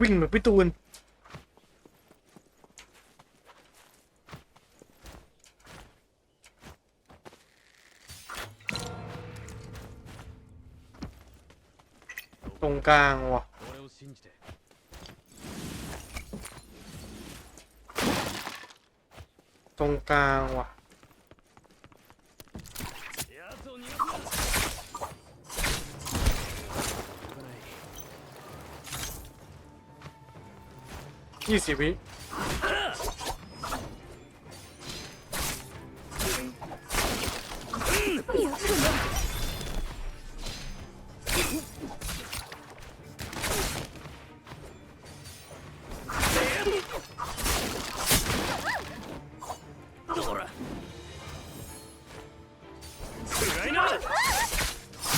วิ่งแบบพี่ตูนตรงกลางว่ะตรงกลางว่ะ ยี่สิบวิ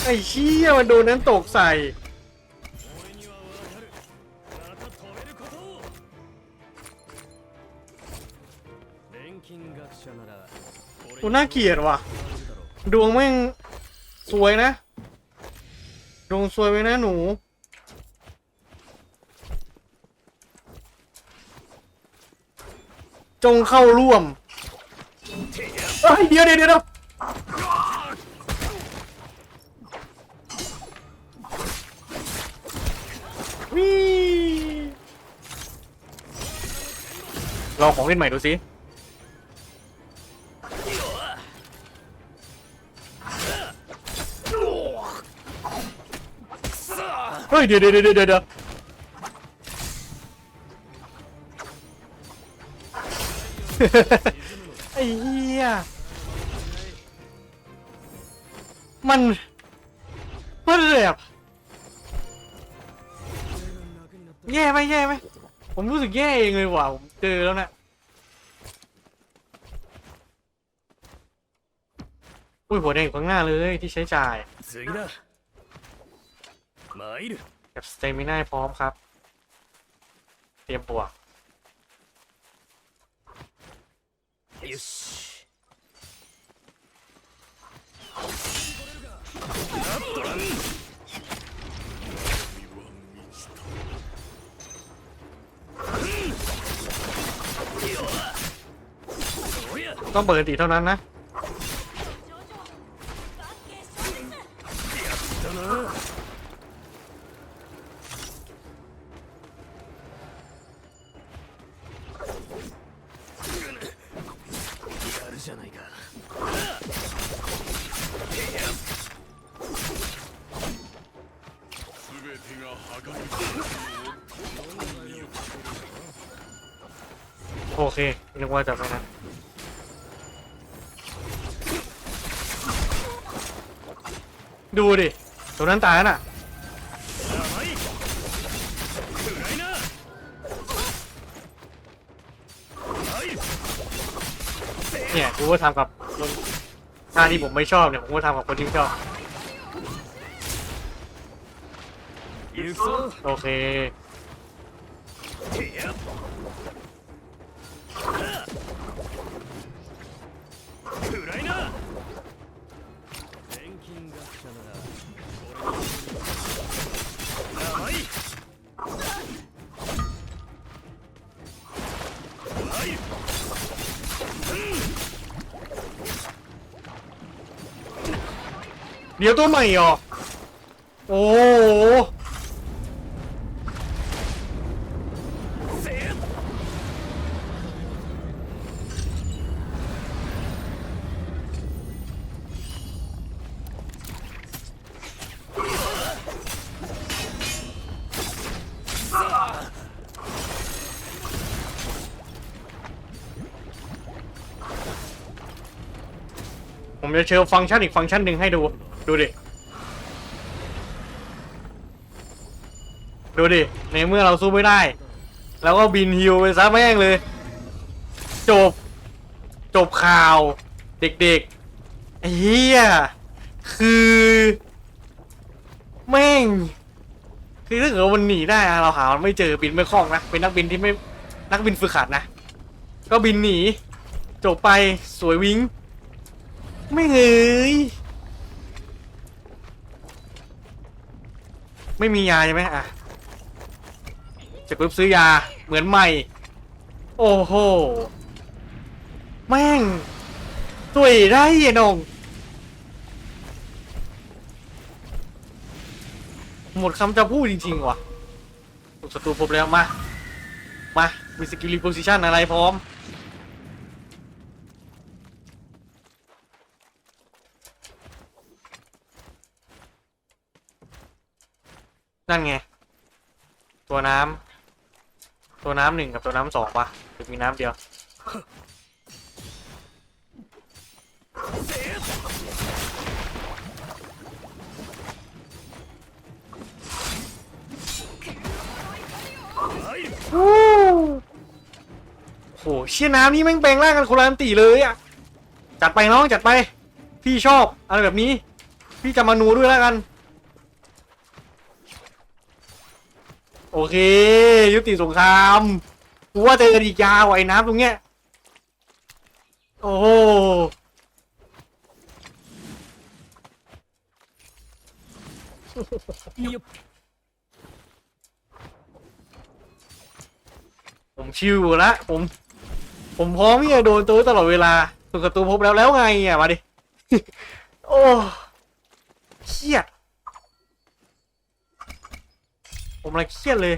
ไอ้เชี่ยมันโดนนั้นตกใส่ กูน่าเกลียดว่ะ ดวงแม่งสวยนะ ดวงสวยไว้นะหนู จงเข้าร่วมเฮ้ยยเดี๋ยวเดี๋ยวลองของเล่นใหม่ดูสิ ฮ้ยเดี๋ยวเดี๋ยวเดี๋ยวเดี๋ยวเดี๋ยวไอ้เหี้ยมันมันแบบแย่ไหมแย่ไหมผมรู้สึกแย่เองเลยว่ะผมเจอแล้วนะอุ้ยหัวแดงอยู่ข้างหน้าเลยที่ใช้จ่าย 参る กับสเตมิน่าพร้อมครับ เตรียมบวก よし ต้องเปิดติเท่านั้นนะ โอเคนึกว่าจะไม่นะดูดิ ตัวนั้นตายน่ะ เนี่ยกูก็ทำกับคนท่าที่ผมไม่ชอบเนี่ย ผมก็ทำกับคนที่ชอบ โอเค เดี๋ยวตัวใหม่เหรอ โอ้ผมจะเชิญฟังก์ชันอีกฟังก์ชันหนึ่งให้ดู ดูดิ ดูดิ ในเมื่อเราสู้ไม่ได้ แล้วก็บินฮิวไปซะแม่งเลย จบ จบข่าว เด็กๆไอ้เหี้ย คือ แม่ง คือถ้าเกิดว่ามันหนีได้อะเราหามันไม่เจอบินไม่คล่องนะ เป็นนักบินที่ไม่นักบินฝึกหัดนะ ก็บินหนี จบไปสวยวิงไม่เงย ไม่มียาใช่ไหมอะเสร็จปุ๊บซื้อยาเหมือนใหม่ โอ้โห แม่งตุยได้ไอ้นงหมดคำจะพูดจริง ๆ ว่ะศัตรูพบแล้ว มา มา มีสกิลรีโพซิชันอะไรพร้อม นั่นไง ตัวน้ำตัวน้ำหนึ่งกับตัวน้ำสองปะหรือมีน้ำเดียวโอ้โหเชี่ยน้ำนี่แม่งแปลงร่างกันคนละอันตีเลยอะ จัดไปน้องจัดไป พี่ชอบอะไรแบบนี้ พี่จะมานูด้วยแล้วกัน โอเค ยุติสงครามกูว่าเจอกันอีกยาวไอ้น้ำตรงเนี้ยโอ้โหผมชิวอยู่ละผม ผมพร้อมที่จะโดนตัวตลอดเวลาถูกกับตัวพบแล้วแล้วไงอะมาดิ โอ้เครียด ผมอะไรเครียดเลย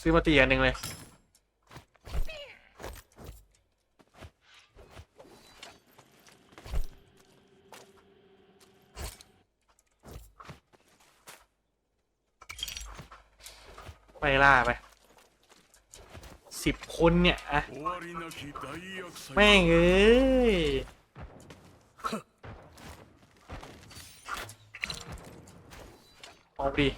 ซื้อมาตีอันหนึ่งเลยไปล่าไป สิบคนเนี่ยอะแม่งเอ้ยเอาดิ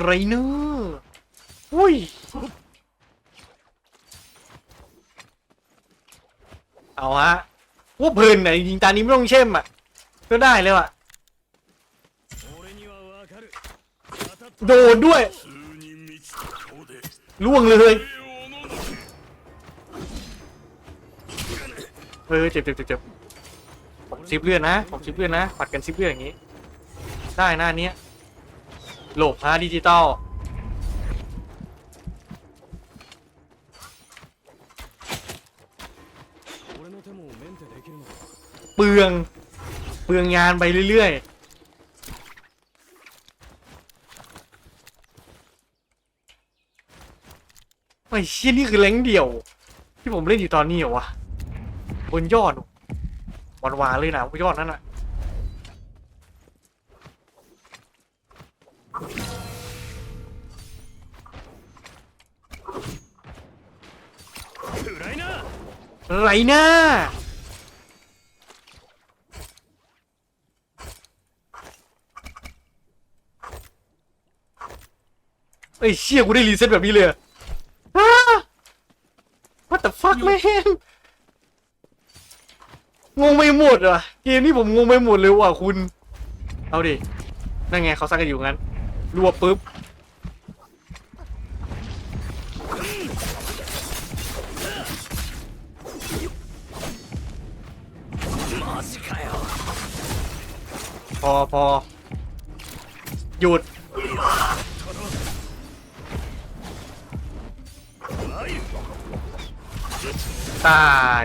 ไรเนอร์อุ้ย เอาฮะว่าเพลินไหนยิงตานี้ไม่ต้องเช่มอะ ก็ได้เลยว่ะ โดนด้วยล่วงเลยเฮ้ยเจ็บเจ็บเจ็บผมซิปเลื่อนนะผมซิปเลื่อนนะผัดกันซิปเลื่อนอย่างนี้ ได้หน้านี้โหลบฮาดิจิตอลเปลืองเปลืองงานไปเรื่อยๆ ไม่เชี่ยนี่คือแรงเดียว ที่ผมเล่นอยู่ตอนนี้เหรอวะบนยอดวานวาเลยนะบนยอดนั่นอะไรนะไอ้เชี่ยกูได้รีเซ็ตแบบนี้เลย What the fuck แม่งงงไปหมดอะเกมนี้ผมงงไปหมดเลยว่ะคุณ เอาดิ นั่นไงเขาสร้างกันอยู่งั้นรวบปุ๊บพอพอหยุด ตาย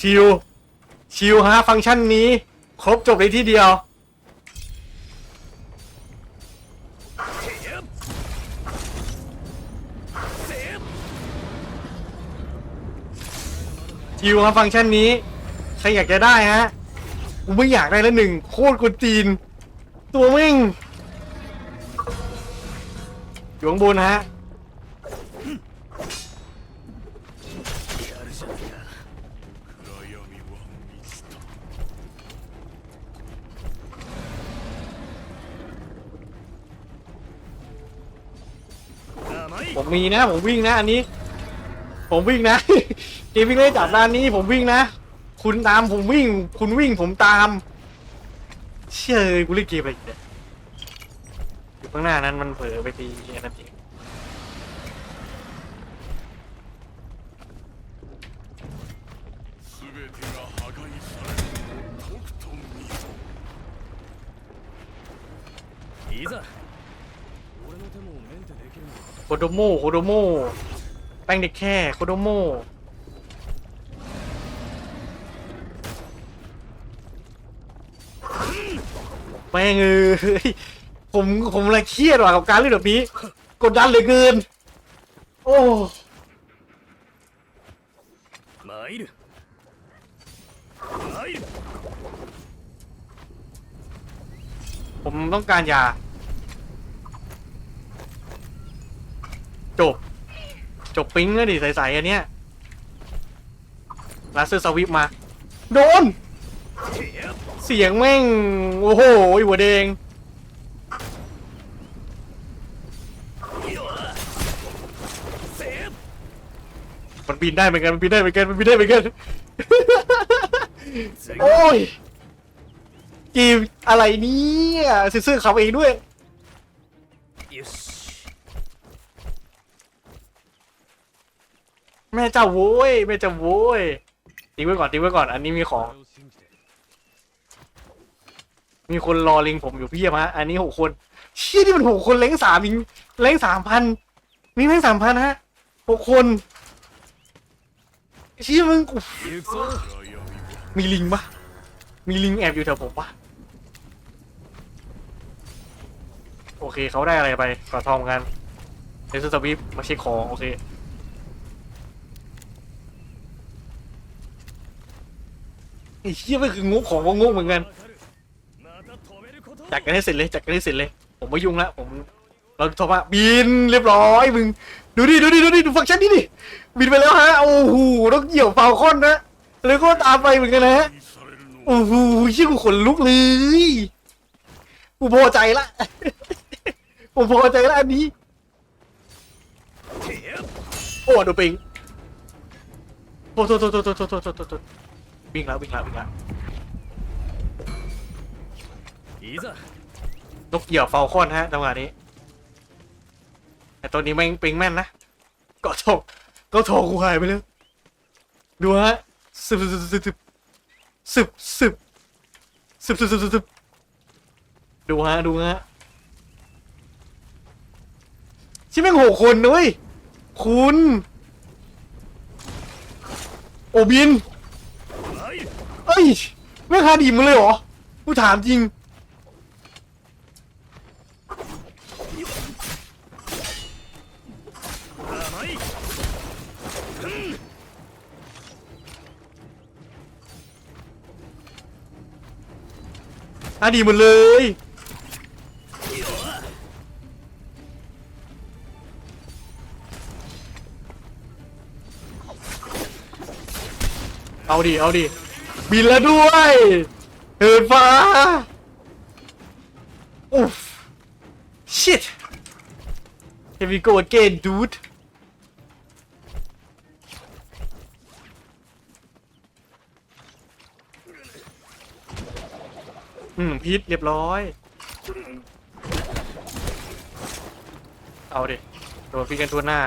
ชิวชิวฮะฟังก์ชันนี้ ครบจบในที่เดียว ชิวฮะฟังก์ชันนี้ ใครอยากจะได้ฮะกูไม่อยากได้แล้วหนึ่งโคตรกุจีน ตัววิ่งหลวงข้างบนฮะ ผมมีนะ ผมวิ่งนะอันนี้ ผมวิ่งนะ เกมวิ่งเล่นจับด้านนี้ ผมวิ่งนะ คุณตามผมวิ่ง คุณวิ่งผมตาม เชื่อกูเล่นเกมอะไรอีกเนี่ยอยู่ข้างหน้านั้นมันเผลอไปตีอันนั่นเองโคโดโมโคโดโมแป้งเด็กแค่โคโดโม แม่งเอ้ผมผมอะไรเครียดว่ะกับการเล่นแบบนี้ กดดันเลยเกิน โอ้มาอีกมาอีผมต้องการยา จบ จบปิ้งแล้วดิใสๆอันเนี้ยลาเซอร์สวิปมา โดน เสียงแม่ง โอ้โหหัวแดงมันบินได้เหมือนกัน มันบินได้เหมือนกัน มันบินได้เหมือนกัน โอ้ยเกมอะไรเนี่ยซื้อซื้เขาเองด้วย แม่เจ้าโว้ย แม่เจ้าโว้ยตีไว้ก่อนตีไว้ก่อน อันนี้มีของ มีคนรอเล็งผมอยู่เพียบฮะ อันนี้หกคน เชี่ยนี่มันหกคนเล้งสามิงเล้งสามพันมีเล้งสามพันฮะหกคนเชี่ยมึงมีลิงปะมีลิงแอบอยู่แถวผมปะโอเคเขาได้อะไรไปกระทองกันเลสเตอร์วิปมาเช็คของโอเคไอ้เชี่ยม่คืองกขอว่างกเหมือนกัน จัดกันให้เสร็จเลยจัดกันให้เสร็จเลย ผมไม่ยุ่งละผมเราโทรมาบินเรียบร้อยมึงดูดิดูดิดูดิดูฟังก์ชันนี่ดิบินไปแล้วฮะโอ้โหต้องเหี่ยวเฟลคอนนะแล้วก็ตามไปเหมือนกันนะฮะโอ้โหชื่อกูขนลุกเลยกูพอใจละกูพอใจละอันนี้โอ้ดูปิงโทษโทษโทษโทษโทษโทษโทษวิ่งแล้ววิ่งแล้ววิ่งแล้ว นกเหยี่ยวฟาวคอนฮะจังหวะนี้ แต่ตัวนี้แม่งปิงแม่นนะเก็ทองเก็ทองกูหายไปแล้วดูฮะสึบสึบสึบสึบสึบสึบสึบสึบสึบสึบดูฮะดูฮะชิแม่งหกคนนุ้ยคุณโอบิน参るเอ้ยแม่งคาดีมึงเลยเหรอกูถามจริง คาดีหมดเลย เอาดิ เอาดิ บินแล้วด้วยเหินฟ้าอุ๊ฟ sh*t here we go again dude อืมพิษเรียบร้อย เอาดิโดนพี่กันทั่วหน้า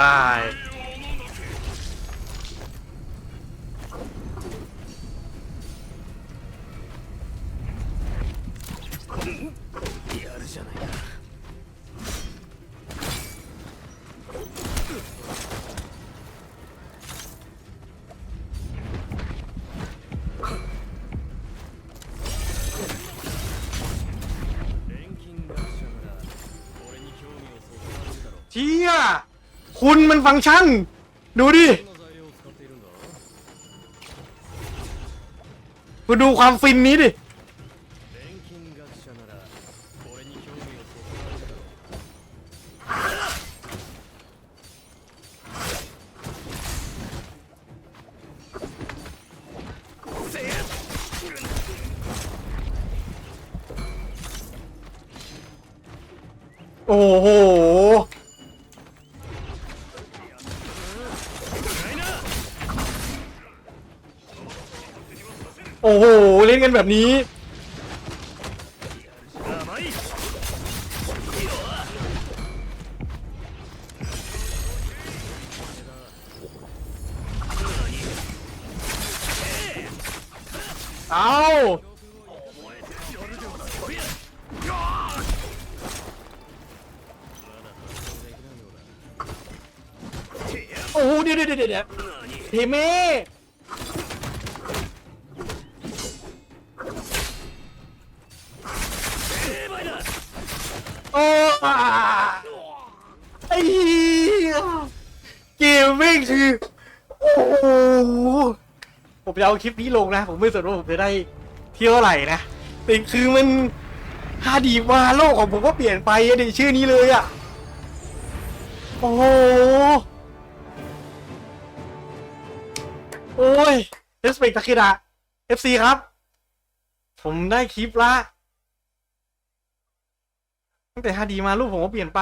ตาย ชี่ยคุณมันฟังก์ชัน ดูดิมาดูความฟินนี้ดิโอ้โห นกันแบบนี้เอาโอ้เดี๋ยวเดี๋ยวเดี๋ยวเดี๋ยวเทเม่ เกมแม่งคือ โอ้โห ผมจะเอาคลิปนี้ลงนะ ผมไม่สนว่าผมจะได้เที่ยวอะไหร่นะแต่คือมันฮาดีมาโลกของผมก็เปลี่ยนไปอะดิชื่อนี้เลยอะโอ้โห โอ้ยเอสเปกตะคิดะ FC ครับ ผมได้คลิปละ ตั้งแต่ฮาดีมารูปผมก็เปลี่ยนไป